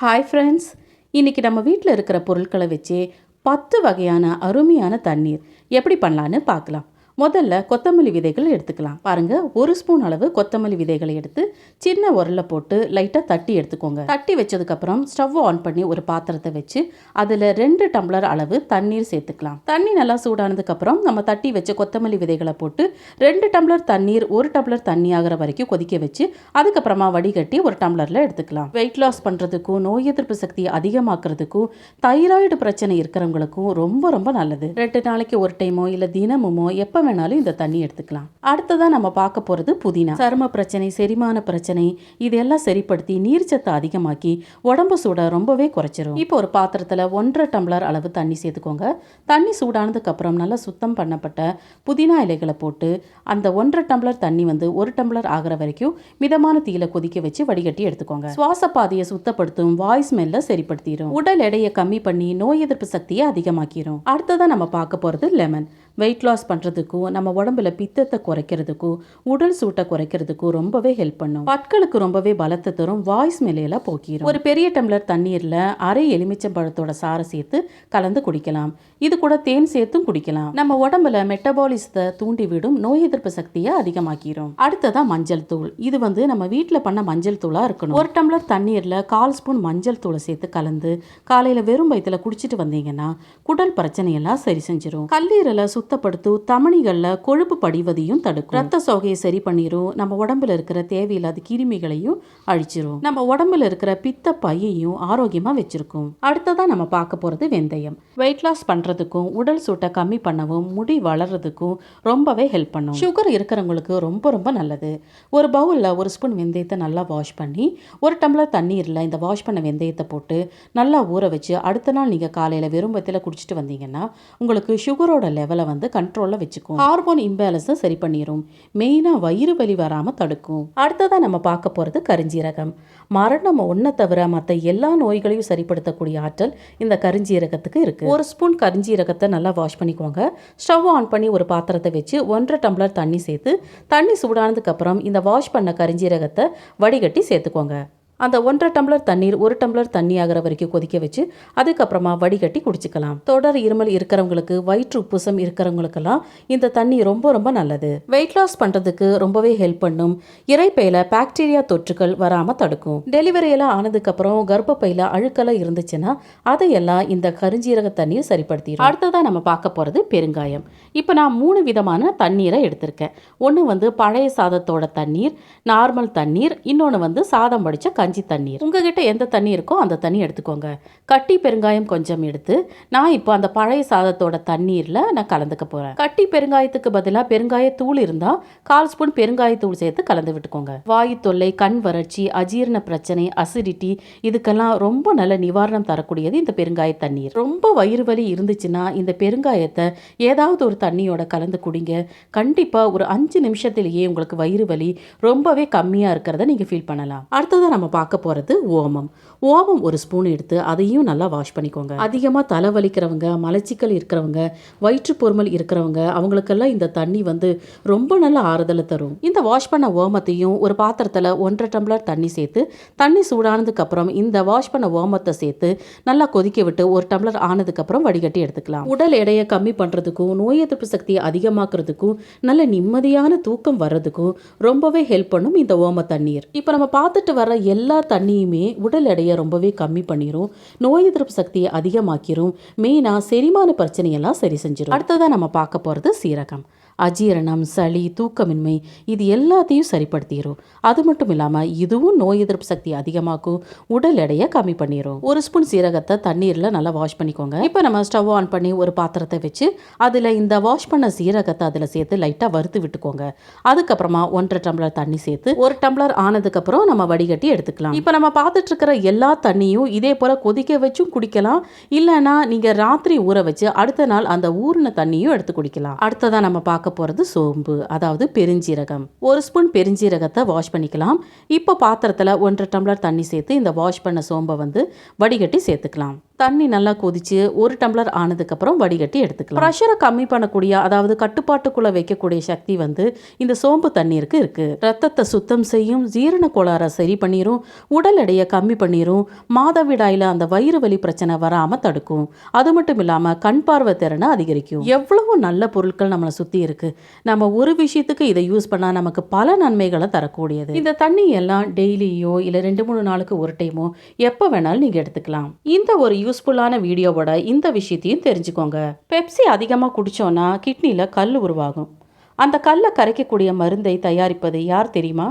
Hi friends இன்றைக்கி நம்ம வீட்டில் இருக்கிற பொருட்களை வச்சு பத்து வகையான அருமையான தண்ணீர். எப்படி பண்ணலான்னு பார்க்கலாம். முதல்ல கொத்தமல்லி விதைகள் எடுத்துக்கலாம். பாருங்கள் ஒரு ஸ்பூன் அளவு கொத்தமல்லி விதைகளை எடுத்து சின்ன உரலில் போட்டு லைட்டாக தட்டி எடுத்துக்கோங்க. தட்டி வச்சதுக்கப்புறம் ஸ்டவ் ஆன் பண்ணி ஒரு பாத்திரத்தை வச்சு அதில் ரெண்டு டம்ளர் அளவு தண்ணீர் சேர்த்துக்கலாம். தண்ணி நல்லா சூடானதுக்கப்புறம் நம்ம தட்டி வச்ச கொத்தமல்லி விதைகளை போட்டு ரெண்டு டம்ளர் தண்ணீர் ஒரு டம்ளர் தண்ணி ஆகிற வரைக்கும் கொதிக்க வச்சு அதுக்கப்புறமா வடிகட்டி ஒரு டம்ளரில் எடுத்துக்கலாம். வெயிட் லாஸ் பண்ணுறதுக்கும் நோய் எதிர்ப்பு சக்தியை அதிகமாக்குறதுக்கும் தைராய்டு பிரச்சனை இருக்கிறவங்களுக்கும் ரொம்ப ரொம்ப நல்லது. ரெண்டு நாளைக்கு ஒரு டைமோ இல்லை தினமுமோ எப்போ வேணாலும் இந்த தண்ணி எடுத்துக்கலாம். அடுத்ததான் நம்ம பார்க்க போகிறது புதினா. சரும பிரச்சனை செரிமான பிரச்சனை இதெல்லாம் சரிப்படுத்தி நீர்ச்சத்தை அதிகமாக்கி உடம்பு சூட ரொம்பவே குறைச்சிரும். இப்போ ஒரு பாத்திரத்தில் ஒன்றரை டம்ளர் அளவு தண்ணி சேர்த்துக்கோங்க. தண்ணி சூடானதுக்கு அப்புறம் நல்லா சுத்தம் பண்ணப்பட்ட புதினா இலைகளை போட்டு அந்த ஒன்றரை டம்ளர் தண்ணி வந்து ஒரு டம்ளர் ஆகிற வரைக்கும் மிதமான தீயில கொதிக்க வச்சு வடிகட்டி எடுத்துக்கோங்க. சுவாச பாதையை சுத்தப்படுத்தும் வாய் ஸ்மெல்ல சரிப்படுத்திடும் உடல் எடையை கம்மி பண்ணி நோய் எதிர்ப்பு சக்தியை அதிகமாக்கிரும். அடுத்ததான் நம்ம பார்க்க போகிறது லெமன். வெயிட் லாஸ் பண்ணுறதுக்கும் நம்ம உடம்புல பித்தத்தை குறைக்கிறதுக்கும் உடல் சூட்டை குறைக்கிறதுக்கும் ரொம்பவே ஹெல்ப் பண்ணும். பற்களுக்கு ரொம்பவே பலத்தை தரும் வாய்ஸ் மேலேயெல்லாம் போக்கிடும் ஒரு பெரிய டம்ளர் தண்ணீரில் அரை எலுமிச்சம்பழத்தோட சாறை சேர்த்து கலந்து குடிக்கலாம். இது கூட தேன் சேர்த்தும் குடிக்கலாம். நம்ம உடம்புல மெட்டபாலிசத்தை தூண்டிவிடும் நோய் எதிர்ப்பு சக்தியை அதிகமாக்கிடும் அடுத்ததா மஞ்சள் தூள். இது வந்து நம்ம வீட்டில் பண்ண மஞ்சள் தூளா இருக்கணும். ஒரு டம்ளர் தண்ணீரில் கால் ஸ்பூன் மஞ்சள் தூளை சேர்த்து கலந்து காலையில் வெறும் வயிற்றுல குடிச்சிட்டு வந்தீங்கன்னா குடல் பிரச்சனையெல்லாம் சரி செஞ்சிடும் கல்லீரலை சுத்த சுத்தப்படுத்தும் தமணிகளில் கொழுப்பு படிவதையும் தடுக்கும். ரத்த சோகையை சரி பண்ணிடும் நம்ம உடம்புல இருக்கிற தேவையில்லாத கிருமிகளையும் அழிச்சிரும். நம்ம உடம்புல இருக்கிற பித்த பையையும் ஆரோக்கியமாக வச்சிருக்கும். அடுத்ததான் நம்ம பார்க்க போகிறது வெந்தயம். வெயிட் லாஸ் பண்ணுறதுக்கும் உடல் சூட்டை கம்மி பண்ணவும் முடி வளர்றதுக்கும் ரொம்பவே ஹெல்ப் பண்ணும். சுகர் இருக்கிறவங்களுக்கு ரொம்ப ரொம்ப நல்லது. ஒரு பவுலில் ஒரு ஸ்பூன் வெந்தயத்தை நல்லா வாஷ் பண்ணி ஒரு டம்ளர் தண்ணீரில் இந்த வாஷ் பண்ண வெந்தயத்தை போட்டு நல்லா ஊற வச்சு அடுத்த நாள் நீங்கள் காலையில் வெறும்பத்தில் குடிச்சிட்டு வந்தீங்கன்னா உங்களுக்கு சுகரோட லெவலை வந்து கண்ட்ரோலில் வச்சுக்கும். ஹார்மோன் இம்பேலன்ஸை சரி பண்ணிடும் மெயினாக வயிறு வலி வராமல் தடுக்கும். அடுத்ததாக நம்ம பார்க்க போகிறது கரிஞ்சீரகம். மரணம் ஒன்றை தவிர மற்ற எல்லா நோய்களையும் சரிப்படுத்தக்கூடிய ஆற்றல் இந்த கரிஞ்சீரகத்துக்கு இருக்குது ஒரு ஸ்பூன் கரிஞ்சீரகத்தை நல்லா வாஷ் பண்ணிக்கோங்க. ஸ்டவ் ஆன் பண்ணி ஒரு பாத்திரத்தை வச்சு ஒன்றரை டம்ளர் தண்ணி சேர்த்து தண்ணி சூடானதுக்கப்புறம் இந்த வாஷ் பண்ண கரிஞ்சீரகத்தை வடிகட்டி சேர்த்துக்கோங்க. அந்த ஒன்றரை டம்ளர் தண்ணீர் ஒரு டம்ளர் தண்ணி ஆகிற வரைக்கும் கொதிக்க வச்சு அதுக்கப்புறமா வடிகட்டி குடிச்சுக்கலாம். தொடர் இருமல் இருக்கிறவங்களுக்கு வயிற்று உப்புசம் இருக்கிறவங்களுக்கெல்லாம் இந்த தண்ணி ரொம்ப ரொம்ப நல்லது. வெயிட் லாஸ் பண்ணுறதுக்கு ரொம்பவே ஹெல்ப் பண்ணும். இறைப்பையில் பாக்டீரியா தொற்றுகள் வராமல் தடுக்கும். டெலிவரியெல்லாம் ஆனதுக்கப்புறம் கர்ப்பப்பையில் அழுக்கெல்லாம் இருந்துச்சுன்னா அதையெல்லாம் இந்த கருஞ்சீரக தண்ணீர் சரிப்படுத்திடும் அடுத்ததாக நம்ம பார்க்க போகிறது பெருங்காயம். இப்போ நான் மூணு விதமான தண்ணீரை எடுத்திருக்கேன். ஒன்று வந்து பழைய சாதத்தோட தண்ணீர் நார்மல் தண்ணீர் இன்னொன்று வந்து சாதம் வடித்த கஞ்சி தண்ணீர். உங்ககிட்ட எந்த தண்ணி இருக்கோ அந்த தண்ணி எடுத்துக்கோங்க. கட்டி பெருங்காயம் கொஞ்சம் எடுத்து நான் இப்போ அந்த பழைய சாதத்தோட தண்ணீரில் நான் கலந்துக்க போகிறேன் கட்டி பெருங்காயத்துக்கு பதிலாக பெருங்காய தூள் இருந்தால் கால் ஸ்பூன் பெருங்காயத்தூள் சேர்த்து கலந்து விட்டுக்கோங்க. வாயு தொல்லை கண் வறட்சி அஜீரண பிரச்சனை அசிடிட்டி இதுக்கெல்லாம் ரொம்ப நல்ல நிவாரணம் தரக்கூடியது இந்த பெருங்காய தண்ணீர். ரொம்ப வயிறு வலி இருந்துச்சுன்னா இந்த பெருங்காயத்தை ஏதாவது ஒரு தண்ணியோட கலந்து குடிங்க. கண்டிப்பாக ஒரு அஞ்சு நிமிஷத்திலேயே உங்களுக்கு வயிறு வலி ரொம்பவே கம்மியாக இருக்கிறத நீங்கள் ஃபீல் பண்ணலாம். அடுத்ததாக நம்ம பார்க்க போகிறது ஓமம். ஓமம் ஒரு ஸ்பூன் எடுத்து அதையும் நல்லா வாஷ் பண்ணிக்கோங்க. அதிகமாக தலை வலிக்கிறவங்க மலச்சிக்கல் இருக்கிறவங்க வயிற்றுப்பொருமல் இருக்கிறவங்க அவங்களுக்கெல்லாம் இந்த தண்ணி வந்து ரொம்ப நல்ல ஆறுதலை தரும். இந்த வாஷ் பண்ண ஓமத்தையும் ஒரு பாத்திரத்தில் ஒன்றரை டம்ளர் தண்ணி சேர்த்து தண்ணி சூடானதுக்கப்புறம் இந்த வாஷ் பண்ண ஓமத்தை சேர்த்து நல்லா கொதிக்க விட்டு ஒரு டம்ளர் ஆனதுக்கப்புறம் வடிகட்டி எடுத்துக்கலாம். உடல் எடையை கம்மி பண்ணுறதுக்கும் நோய் எதிர்ப்பு சக்தியை அதிகமாக்குறதுக்கும் நல்ல நிம்மதியான தூக்கம் வர்றதுக்கும் ரொம்பவே ஹெல்ப் பண்ணும் இந்த ஓம தண்ணீர். இப்போ நம்ம பார்த்துட்டு வர எல்லா எல்லா தண்ணியுமே உடல் எடையை ரொம்பவே கம்மி பண்ணிடும் நோய் எதிர்ப்பு சக்தியை அதிகமாக்கிரும் மெயினாக செரிமான பிரச்சனையெல்லாம் சரி செஞ்சிடும் அடுத்ததாக நம்ம பார்க்க போகிறது சீரகம். அஜீரணம் சளி தூக்கமின்மை இது எல்லாத்தையும் சரிப்படுத்திடும் அது மட்டும் இல்லாமல் இதுவும் நோய் எதிர்ப்பு சக்தி அதிகமாக்கும் உடல் எடையை கம்மி பண்ணிடும் ஒரு ஸ்பூன் சீரகத்தை தண்ணீரில் நல்லா வாஷ் பண்ணிக்கோங்க. இப்போ நம்ம ஸ்டவ் ஆன் பண்ணி ஒரு பாத்திரத்தை வச்சு அதில் இந்த வாஷ் பண்ண சீரகத்தை அதில் சேர்த்து லைட்டாக வறுத்து விட்டுக்கோங்க. அதுக்கப்புறமா ஒன்றரை டம்ளர் தண்ணி சேர்த்து ஒரு டம்ளர் ஆனதுக்கப்புறம் நம்ம வடிகட்டி எடுத்துக்கலாம். இப்போ நம்ம பார்த்துட்டு இருக்கிற எல்லா தண்ணியும் இதே போல் கொதிக்க வச்சும் குடிக்கலாம். இல்லைன்னா நீங்கள் ராத்திரி ஊற வச்சு அடுத்த நாள் அந்த ஊறின தண்ணியும் எடுத்து குடிக்கலாம். அடுத்ததாக நம்ம பார்க்க போகிறது சோம்பு அதாவது பெருஞ்சீரகம். ஒரு ஸ்பூன் பெருஞ்சீரகத்தை வாஷ் பண்ணிக்கலாம். இப்போ பாத்திரத்தில் ஒன்றரை டம்ளர் தண்ணி சேர்த்து இந்த வாஷ் பண்ண சோம்பை வந்து வடிகட்டி சேர்த்துக்கலாம். தண்ணி நல்லா கொதிச்சு ஒரு டம்ளர் ஆனதுக்கப்புறம் வடிகட்டி எடுத்துக்கலாம். ப்ரெஷரை கம்மி பண்ணக்கூடிய அதாவது கட்டுப்பாட்டுக்குள்ளே வைக்கக்கூடிய சக்தி வந்து இந்த சோம்பு தண்ணீருக்கு இருக்குது ரத்தத்தை சுத்தம் செய்யும் ஜீரண கோளாறை சரி பண்ணிடும் உடல் எடையை கம்மி பண்ணிடும் மாதவிடாயில் அந்த வயிறு வலி பிரச்சனை வராமல் தடுக்கும். அது மட்டும் இல்லாமல் கண் பார்வை திறனை அதிகரிக்கும். எவ்வளவு நல்ல பொருட்கள் நம்மளை சுற்றி இருக்குது நம்ம ஒரு விஷயத்துக்கு இதை யூஸ் பண்ணால் நமக்கு பல நன்மைகளை தரக்கூடியது. இந்த தண்ணி எல்லாம் டெய்லியோ இல்லை ரெண்டு மூணு நாளுக்கு ஒரு டைமோ எப்போ வேணாலும் நீங்கள் எடுத்துக்கலாம். இந்த ஒரு யூஸ்ஃபுல்லான வீடியோவோட இந்த விஷயத்தையும் தெரிஞ்சுக்கோங்க. பெப்சி அதிகமாக குடிச்சோன்னா கிட்னியில் கல் உருவாகும். அந்த கல்லை கரைக்கக்கூடிய மருந்தை தயாரிப்பது யார் தெரியுமா?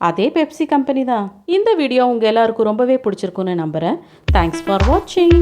அதே பெப்சி கம்பெனி தான். இந்த வீடியோ உங்கள் எல்லாருக்கும் ரொம்பவே பிடிச்சிருக்குன்னு நம்புகிறேன் தேங்க்ஸ் ஃபார் வாட்சிங்